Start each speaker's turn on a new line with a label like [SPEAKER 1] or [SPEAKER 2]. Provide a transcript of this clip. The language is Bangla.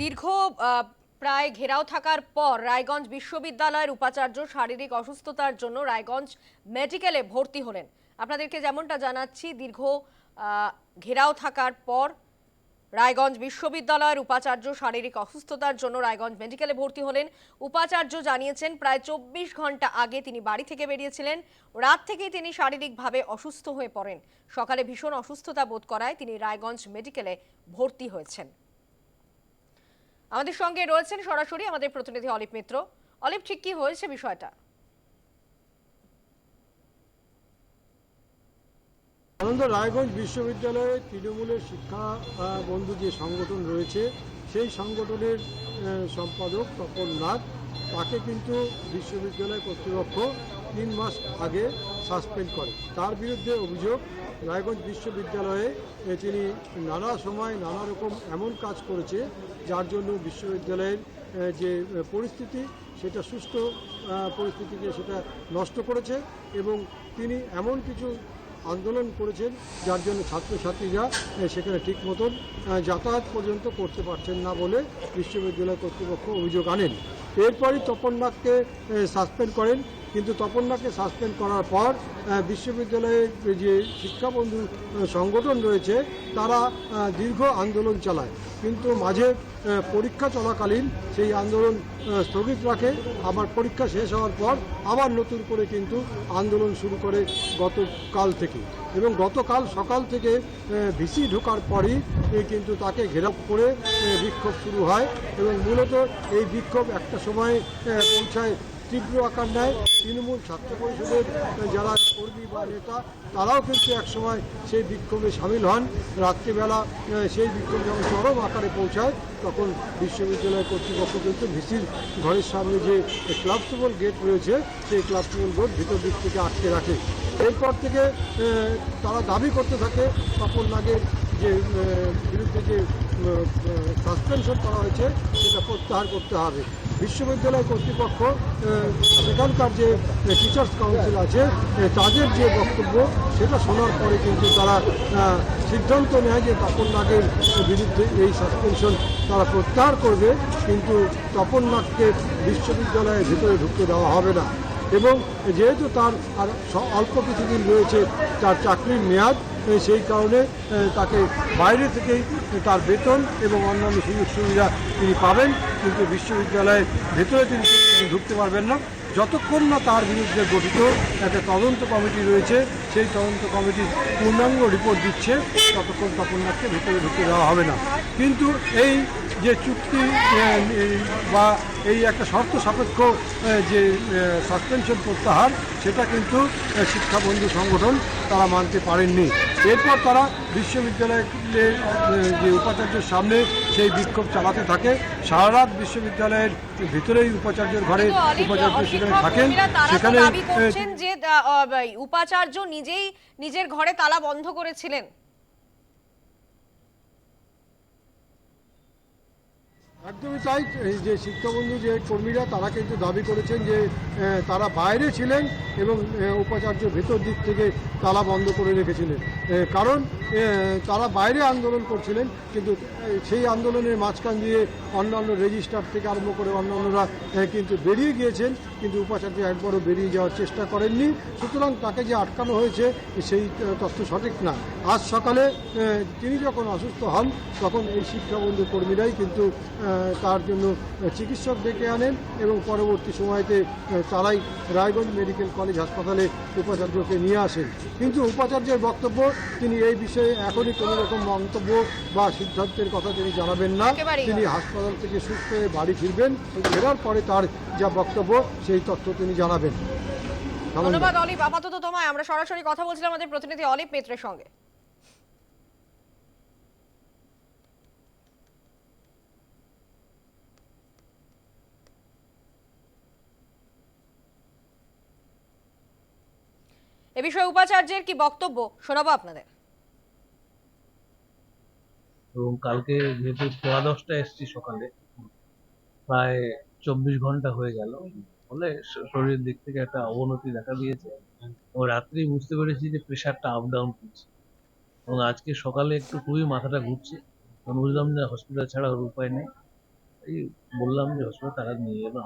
[SPEAKER 1] দীর্ঘ প্রায় ঘেরাও থাকার পর রায়গঞ্জ বিশ্ববিদ্যালয়ের উপাচার্য শারীরিক অসুস্থতার জন্য রায়গঞ্জ মেডিকেলে ভর্তি হলেন। আপনাদেরকে যেমনটা জানাচ্ছি, দীর্ঘ ঘেরাও থাকার পর রায়গঞ্জ বিশ্ববিদ্যালয়ের উপাচার্য শারীরিক অসুস্থতার জন্য রায়গঞ্জ মেডিকেলে ভর্তি হলেন। উপাচার্য জানিয়েছেন, প্রায় চব্বিশ ঘণ্টা আগে তিনি বাড়ি থেকে বেরিয়েছিলেন। রাত থেকেই তিনি শারীরিকভাবে অসুস্থ হয়ে পড়েন। সকালে ভীষণ অসুস্থতা বোধ করায় তিনি রায়গঞ্জ মেডিকেলে ভর্তি হয়েছেন। আমাদের সঙ্গে রয়েছেন সরাসরি আমাদের প্রতিনিধি অলিপ মিত্র। অলিপ, ঠিক কি হয়েছে বিষয়টা?
[SPEAKER 2] আনন্দ রায়গঞ্জ বিশ্ববিদ্যালয়ে তৃণমূলের শিক্ষা বন্ধু যে সংগঠন রয়েছে, সেই সংগঠনের সম্পাদক তপন নাথ, তাকে কিন্তু বিশ্ববিদ্যালয় কর্তৃপক্ষ তিন মাস আগে সাসপেন্ড করে। তার বিরুদ্ধে অভিযোগ রায়গঞ্জ বিশ্ববিদ্যালয়ে তিনি নানা সময় নানা রকম এমন কাজ করেছে, যার জন্য বিশ্ববিদ্যালয়ের যে পরিস্থিতি, সেটা সুস্থ পরিস্থিতিকে সেটা নষ্ট করেছে এবং তিনি এমন কিছু আন্দোলন করেছেন, যার জন্য ছাত্রছাত্রীরা সেখানে ঠিক মতন যাতায়াত পর্যন্ত করতে পারছেন না বলে বিশ্ববিদ্যালয় কর্তৃপক্ষ অভিযোগ আনেন। এরপরই তপন তপন্নাথকে সাসপেন্ড করেন। কিন্তু তপন্নাকে সাসপেন্ড করার পর বিশ্ববিদ্যালয়ের যে শিক্ষাবন্ধু আহ, সংগঠন রয়েছে তারা দীর্ঘ আন্দোলন চালায়। কিন্তু মাঝে পরীক্ষা চলাকালীন সেই আন্দোলন স্থগিত রাখে। আবার পরীক্ষা শেষ হওয়ার পর আবার নতুন করে কিন্তু আন্দোলন শুরু করে গতকাল থেকে। এবং গতকাল সকাল থেকে ভিসি ঢোকার পরই কিন্তু তাকে ঘেরাও করে বিক্ষোভ শুরু হয়। এবং মূলত এই বিক্ষোভ একটা সময় পৌঁছায় তীব্র আকার নেয় তৃণমূল ছাত্র পরিষদের যারা কর্মী বা নেতা, তারাও কিন্তু একসময় সেই বিক্ষোভে সামিল হন। রাত্রিবেলা সেই বিক্ষোভ যখন চরম আকারে পৌঁছায়, তখন বিশ্ববিদ্যালয় কর্তৃপক্ষ কিন্তু ভিসির ঘরের সামনে যে ক্লাবসেবল গেট রয়েছে, সেই ক্লাবসেবল গেট ভিতর দিক থেকে আটকে রাখে। এরপর থেকে তারা দাবি করতে থাকে, তপন নাগের যে বিরুদ্ধে যে সাসপেনশন করা হয়েছে, সেটা প্রত্যাহার করতে হবে। বিশ্ববিদ্যালয় কর্তৃপক্ষ সেখানকার যে টিচার্স কাউন্সিল আছে তাদের যে বক্তব্য, সেটা শোনার পরে কিন্তু তারা সিদ্ধান্ত নেয় যে তপন নাগের বিরুদ্ধে এই সাসপেনশন তারা প্রত্যাহার করবে, কিন্তু তপন নাগকে বিশ্ববিদ্যালয়ের ভিতরে ঢুকতে দেওয়া হবে না। এবং যেহেতু তার আর অল্প কিছুদিন রয়েছে তার চাকরির মেয়াদ সেই কারণে তাকে বাইরে থেকেই তার বেতন এবং অন্যান্য সুযোগ সুবিধা তিনি পাবেন, কিন্তু বিশ্ববিদ্যালয়ের ভেতরে তিনি ঢুকতে পারবেন না। যতক্ষণ না তার বিরুদ্ধে গঠিত একটা তদন্ত কমিটি রয়েছে, সেই তদন্ত কমিটি পূর্ণাঙ্গ রিপোর্ট দিচ্ছে, ততক্ষণ তপন্নাথকে ভেতরে ঢুকতে দেওয়া হবে না। কিন্তু এই যে চুক্তি বা এই একটা শর্ত সাপেক্ষ যে সাসপেনশন প্রত্যাহার, সেটা কিন্তু শিক্ষাবন্ধু সংগঠন তারা মানতে পারেননি। এরপর তারা বিশ্ববিদ্যালয়ের যে উপাচার্যের সামনে সেই বিক্ষোভ চালাতে থাকে। সারা রাত বিশ্ববিদ্যালয়ের ভিতরেই উপাচার্যের ঘরে উপাচার্য সেখানে থাকেন। সেখানে
[SPEAKER 1] যে উপাচার্য নিজেই নিজের ঘরে তালা বন্ধ করেছিলেন।
[SPEAKER 2] একদমই তাই। এই যে শিক্ষাবন্ধু যে কর্মীরা, তারা কিন্তু দাবি করেছেন যে তারা বাইরে ছিলেন এবং উপাচার্য ভেতর দিক থেকে তালা বন্ধ করে রেখেছিলেন। কারণ তারা বাইরে আন্দোলন করছিলেন, কিন্তু সেই আন্দোলনের মাঝখান দিয়ে অন্যান্য রেজিস্ট্রার থেকে আরম্ভ করে অন্যান্যরা কিন্তু বেরিয়ে গিয়েছেন, কিন্তু উপাচার্য একবারও বেরিয়ে যাওয়ার চেষ্টা করেননি। সুতরাং তাকে যে আটকানো হয়েছে, সেই তথ্য সঠিক না। আজ সকালে তিনি যখন অসুস্থ হন, তখন এই শিক্ষাবন্ধু কর্মীরাই কিন্তু তার জন্য চিকিৎসক ডেকে আনেন এবং পরবর্তী সময়তে তারাই রায়গঞ্জ মেডিকেল কলেজ হাসপাতালে উপাচার্যকে নিয়ে আসেন। কিন্তু উপাচার্যের বক্তব্য, তিনি এই বিষয়ে এখনই কোনো রকম মন্তব্য বা সিদ্ধান্তের কথা তিনি জানাবেন না। তিনি হাসপাতাল থেকে সুস্থ হয়ে বাড়ি ফিরবেন। ফেরার পরে তার যা বক্তব্য সেই তথ্য তিনি জানাবেন।
[SPEAKER 1] ধন্যবাদ অলিভ আপাতত তোমায় আমরা সরাসরি কথা বলছিলাম আমাদের প্রতিনিধি অলিভ মিত্রের সঙ্গে। এ বিষয়ে উপাচার্যের কি বক্তব্য শোনাবো আপনাদের?
[SPEAKER 3] এবং কালকে যেহেতু সোয়া দশটা এসছি সকালে, প্রায় চব্বিশ ঘণ্টা হয়ে গেল। ফলে শরীরের দিক থেকে একটা অবনতি দেখা দিয়েছে। এবং রাত্রি বুঝতে পেরেছি যে প্রেশারটা আপ ডাউন করছে। এবং আজকে সকালে একটু খুবই মাথাটা ঘুরছে। বুঝলাম যে হসপিটাল ছাড়া ওর উপায় নেই। এই বললাম যে হসপিটাল তারা নিয়ে এলো